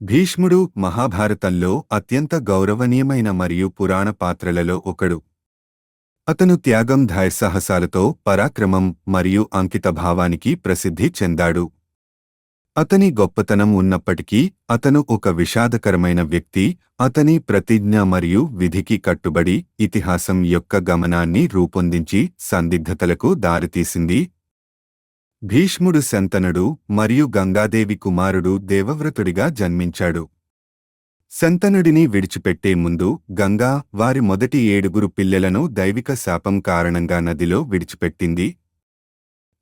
భీష్ముడు మహాభారతంలో అత్యంత గౌరవనీయమైన మరియు పురాణ పాత్రలలో ఒకడు. అతను త్యాగం ధైర్సాహసాలతో పరాక్రమం మరియు అంకితభావానికి ప్రసిద్ధి చెందాడు. అతని గొప్పతనం ఉన్నప్పటికీ అతను ఒక విషాదకరమైన వ్యక్తి అతని ప్రతిజ్ఞ మరియు విధికి కట్టుబడి ఇతిహాసం యొక్క గమనాన్ని రూపొందించి సందిగ్ధతలకు దారితీసింది భీష్ముడు శంతనుడు మరియు గంగాదేవి కుమారుడు దేవవ్రతుడిగా జన్మించాడు. శంతనుడిని విడిచిపెట్టే ముందు గంగా వారి మొదటి ఏడుగురు పిల్లలను దైవిక శాపం కారణంగా నదిలో విడిచిపెట్టింది.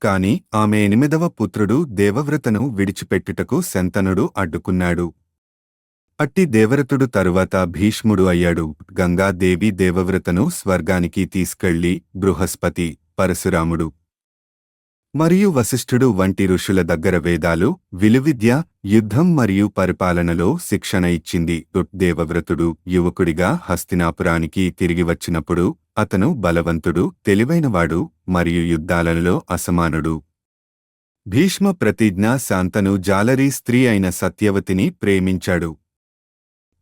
కాని ఆమె ఎనిమిదవ పుత్రుడు దేవవ్రతను విడిచిపెట్టుటకు శంతనుడు అడ్డుకున్నాడు. అట్టి దేవరతుడు తరువాత భీష్ముడు అయ్యాడు. గంగాదేవి దేవవ్రతను స్వర్గానికి తీసుకెళ్ళి బృహస్పతి పరశురాముడు మరియు వశిష్ఠుడు వంటి ఋషుల దగ్గర వేదాలు విలువిద్య యుద్ధం మరియు పరిపాలనలో శిక్షణ ఇచ్చింది. దేవవ్రతుడు యువకుడిగా హస్తినాపురానికి తిరిగి వచ్చినప్పుడు అతను బలవంతుడు తెలివైనవాడు మరియు యుద్ధాలలో అసమానుడు. భీష్మ ప్రతిజ్ఞ శాంతను జాలరీ స్త్రీ అయిన సత్యవతిని ప్రేమించాడు.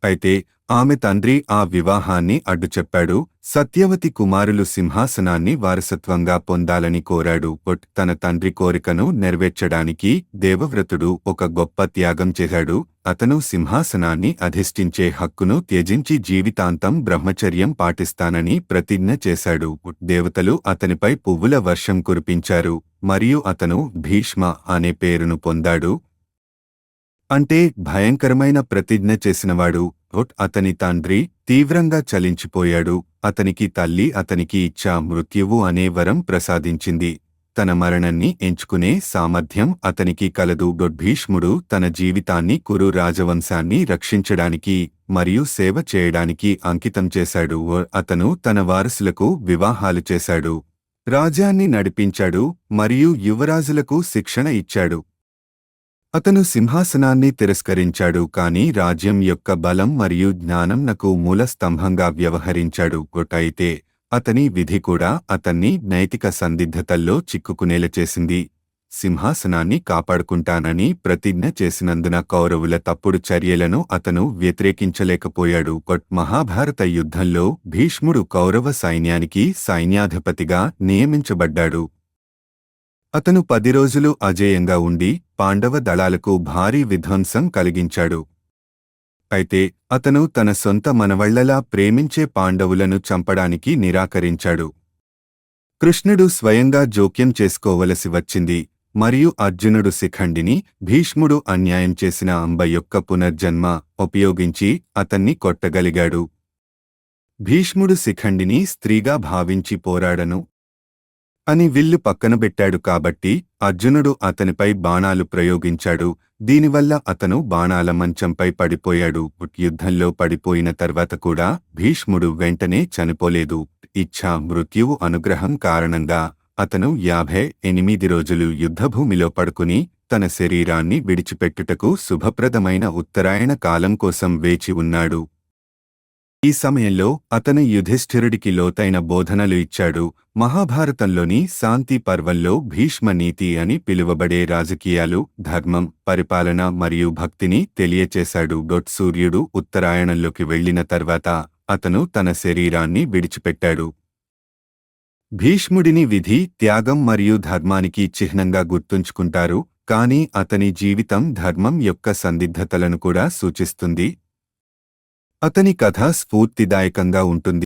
అయితే ఆమె తండ్రి ఆ వివాహాన్ని అడ్డుచెప్పాడు సత్యవతి కుమారులు సింహాసనాన్ని వారసత్వంగా పొందాలని కోరాడు. బట్ తన తండ్రి కోరికను నెరవేర్చడానికి దేవవ్రతుడు ఒక గొప్ప త్యాగం చేశాడు. అతను సింహాసనాన్ని అధిష్ఠించే హక్కును త్యజించి జీవితాంతం బ్రహ్మచర్యం పాటిస్తానని ప్రతిజ్ఞ చేశాడు. దేవతలు అతనిపై పువ్వుల వర్షం కురిపించారు. మరియు అతను భీష్మ అనే పేరును పొందాడు. అంటే భయంకరమైన ప్రతిజ్ఞ చేసినవాడు. ఒట్ అతని తండ్రి తీవ్రంగా చలించిపోయాడు. అతనికి తల్లి అతనికి ఇచ్చా మృత్యువు అనే వరం ప్రసాదించింది. తన మరణాన్ని ఎంచుకునే సామర్థ్యం అతనికి కలదు. గొడ్భీష్ముడు తన జీవితాన్ని కురు రాజవంశాన్ని రక్షించడానికి మరియు సేవ చేయడానికి అంకితం చేశాడు. అతను తన వారసులకు వివాహాలు చేశాడు. రాజ్యాన్ని నడిపించాడు మరియు యువరాజులకు శిక్షణ ఇచ్చాడు. అతను సింహాసనాన్ని తిరస్కరించాడు కాని రాజ్యం యొక్క బలం మరియు జ్ఞానం నకు మూలస్తంభంగా వ్యవహరించాడు. అయితే అతని విధి కూడా అతన్ని నైతిక సందిగ్ధతల్లో చిక్కుకునేలా చేసింది. సింహాసనాన్ని కాపాడుకుంటానని ప్రతిజ్ఞ చేసినందున కౌరవుల తప్పుడు చర్యలను అతను వ్యతిరేకించలేకపోయాడు. కొట్ మహాభారత యుద్ధంలో భీష్ముడు కౌరవ సైన్యానికి సైన్యాధిపతిగా నియమించబడ్డాడు. అతను పది రోజులు అజేయంగా ఉండి పాండవ దళాలకు భారీ విధ్వంసం కలిగించాడు. అయితే అతను తన సొంత మనవళ్ళలా ప్రేమించే పాండవులను చంపడానికి నిరాకరించాడు. కృష్ణుడు స్వయంగా జోక్యం చేసుకోవలసి వచ్చింది మరియు అర్జునుడు శిఖండిని భీష్ముడు అన్యాయం చేసిన అంబ యొక్క పునర్జన్మ ఉపయోగించి అతన్ని కొట్టగలిగాడు. భీష్ముడు శిఖండిని స్త్రీగా భావించి పోరాడను అని విల్లు పక్కనబెట్టాడు కాబట్టి అర్జునుడు అతనిపై బాణాలు ప్రయోగించాడు. దీనివల్ల అతను బాణాల మంచంపై పడిపోయాడు. యుద్ధంలో పడిపోయిన తర్వాత కూడా భీష్ముడు వెంటనే చనిపోలేదు. ఇచ్ఛా మృత్యువు అనుగ్రహం కారణంగా అతను యాభై ఎనిమిది రోజులు యుద్ధభూమిలో పడుకుని తన శరీరాన్ని విడిచిపెట్టుటకు శుభప్రదమైన ఉత్తరాయణ కాలం కోసం వేచి ఉన్నాడు. ఈ సమయంలో అతను యుధిష్ఠిరుడికి లోతైన బోధనలు ఇచ్చాడు. మహాభారతంలోని శాంతి పర్వంలో భీష్మ నీతి అని పిలువబడే రాజకీయాలు ధర్మం పరిపాలన మరియు భక్తిని తెలియచేశాడు. డొట్ సూర్యుడు ఉత్తరాయణంలోకి వెళ్ళిన తర్వాత అతను తన శరీరాన్ని విడిచిపెట్టాడు. భీష్ముడిని విధి త్యాగం మరియు ధర్మానికి చిహ్నంగా గుర్తుంచుకుంటారు కాని అతని జీవితం ధర్మం యొక్క సందిగ్ధతలను కూడా సూచిస్తుంది. అతని కథ స్ఫూర్తిదాయకంగా ఉంటుంది.